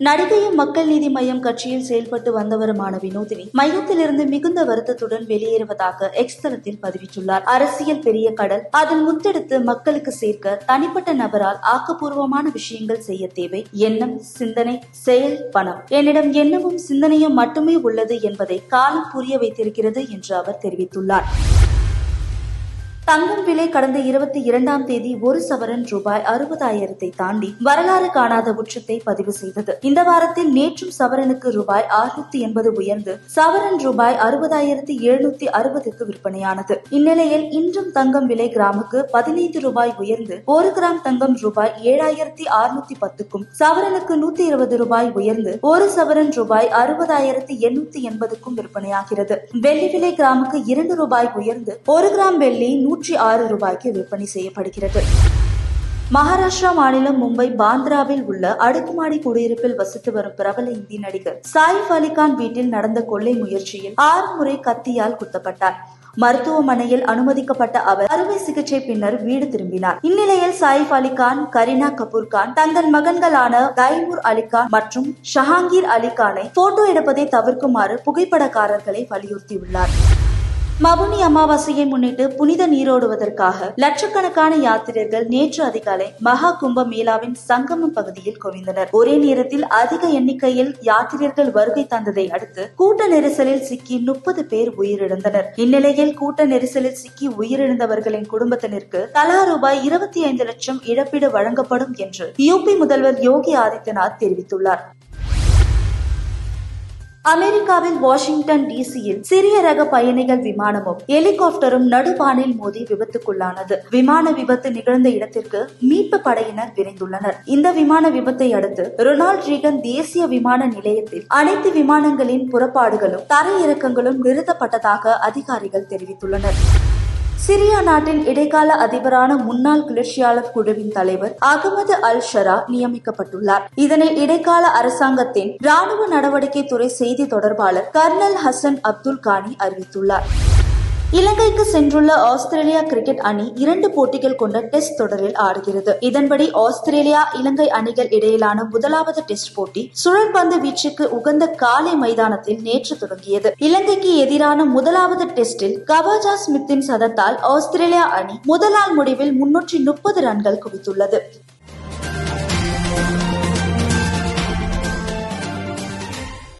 நடிகையும் மக்கள் நீதி மையம் கட்சியில் செயல்பட்டு வந்தவருமான வினோதினி மையத்திலிருந்து மிகுந்த வருத்தத்துடன் வெளியேறுவதாக எக்ஸ் தளத்தில் பதிவிட்டுள்ளார். அரசியல் பெரிய கடல். அதில் முத்தெடுத்து மக்களுக்கு சேர்க்க தனிப்பட்ட நபரால் ஆக்கப்பூர்வமான விஷயங்கள் செய்ய தேவை. எண்ணம் சிந்தனை செயல் பணம். என்னிடம் எண்ணமும் சிந்தனையும் மட்டுமே உள்ளது என்பதை காலம் புரிய வைத்திருக்கிறது என்று அவர் தெரிவித்துள்ளார். தங்கம் விலை கடந்த இருபத்தி இரண்டாம் தேதி ஒரு சவரன் ரூபாய் அறுபதாயிரத்தை தாண்டி வரலாறு காணாத உச்சத்தை பதிவு செய்தது. இந்த வாரத்தில் நேற்றும் சவரனுக்கு ரூபாய் அறுநூத்தி எண்பது உயர்ந்து சவரன் ரூபாய் அறுபதாயிரத்தி எழுநூத்தி அறுபதுக்கு விற்பனையானது. இந்நிலையில் இன்றும் தங்கம் விலை கிராமுக்கு பதினைந்து ரூபாய் உயர்ந்து ஒரு கிராம் தங்கம் ரூபாய் ஏழாயிரத்தி அறுநூத்தி பத்துக்கும் சவரனுக்கு நூத்தி இருபது ரூபாய் உயர்ந்து ஒரு சவரன் ரூபாய் அறுபதாயிரத்தி எண்ணூத்தி எண்பதுக்கும் விற்பனையாகிறது. வெள்ளி விலை கிராமுக்கு இரண்டு ரூபாய் உயர்ந்து ஒரு கிராம் வெள்ளி நூற்றி ஆறு ரூபாய்க்கு விற்பனை செய்யப்படுகிறது. மகாராஷ்டிரா மாநிலம் மும்பை பாந்திராவில் உள்ள அடுக்குமாடி குடியிருப்பில் வசித்து வரும் பிரபல இந்தி நடிகர் சாயிஃப் அலிகான் வீட்டில் நடந்த கொள்ளை முயற்சியில் ஆறு முறை கத்தியால் குத்தப்பட்டார். மருத்துவமனையில் அனுமதிக்கப்பட்ட அவர் அறுவை சிகிச்சை பின்னர் வீடு திரும்பினார். இந்நிலையில் சாயிஃப் அலிகான் கரீனா கபூர் கான் தங்கள் மகன்களான தைமூர் அலிகான் மற்றும் ஷஹாங்கீர் அலிகானை போட்டோ எடுப்பதை தவிர்க்குமாறு புகைப்படக்காரர்களை வலியுறுத்தியுள்ளார். மவுனி அமாவாசையை முன்னிட்டு புனித நீரோடுவதற்காக லட்சக்கணக்கான யாத்திரையர்கள் நேற்று அதிகாலை மகா கும்ப மேளாவின் சங்கமம் பகுதியில் குவிந்தனர். ஒரே நேரத்தில் அதிக எண்ணிக்கையில் யாத்திரியர்கள் வருகை தந்ததை அடுத்து கூட்ட நெரிசலில் சிக்கி முப்பது பேர் உயிரிழந்தனர். இந்நிலையில் கூட்ட நெரிசலில் சிக்கி உயிரிழந்தவர்களின் குடும்பத்தினருக்கு தலா ரூபாய் இருபத்தி ஐந்து லட்சம் இழப்பீடு வழங்கப்படும் என்று யூபி முதல்வர் யோகி ஆதித்யநாத் தெரிவித்துள்ளார். அமெரிக்காவில் வாஷிங்டன் டிசியில் சிறிய ரக பயணிகள் விமானமும் ஹெலிகாப்டரும் நடுவானில் மோதி விபத்துக்குள்ளானது. விமான விபத்து நிகழ்ந்த இடத்திற்கு மீட்பு படையினர் விரைந்துள்ளனர். இந்த விமான விபத்தை அடுத்து ரொனால்ட் ரீகன் தேசிய விமான நிலையத்தில் அனைத்து விமானங்களின் புறப்பாடுகளும் தரையிறக்கங்களும் நிறுத்தப்பட்டதாக அதிகாரிகள் தெரிவித்துள்ளனர். சிரியா நாட்டின் இடைக்கால அதிபரான முன்னாள் கிளர்ச்சியாளர் குழுவின் தலைவர் அகமது அல் ஷரா நியமிக்கப்பட்டுள்ளார். இதனை இடைக்கால அரசாங்கத்தின் ராணுவ நடவடிக்கை துறை செய்தி தொடர்பாளர் கர்னல் ஹசன் அப்துல் கானி அறிவித்துள்ளார். இலங்கைக்கு சென்றுள்ள ஆஸ்திரேலியா கிரிக்கெட் அணி இரண்டு போட்டிகள் கொண்ட டெஸ்ட் தொடரில் ஆடுகிறது. இதன்படி ஆஸ்திரேலியா இலங்கை அணிகள் இடையிலான முதலாவது டெஸ்ட் போட்டி சுழற்பந்து வீச்சுக்கு உகந்த காலை மைதானத்தில் நேற்று தொடங்கியது. இலங்கைக்கு எதிரான முதலாவது டெஸ்டில் கவாஜா ஸ்மித்தின் சதத்தால் ஆஸ்திரேலியா அணி முதலால் முடிவில் முன்னூற்றி முப்பது ரன்கள் குவித்துள்ளது.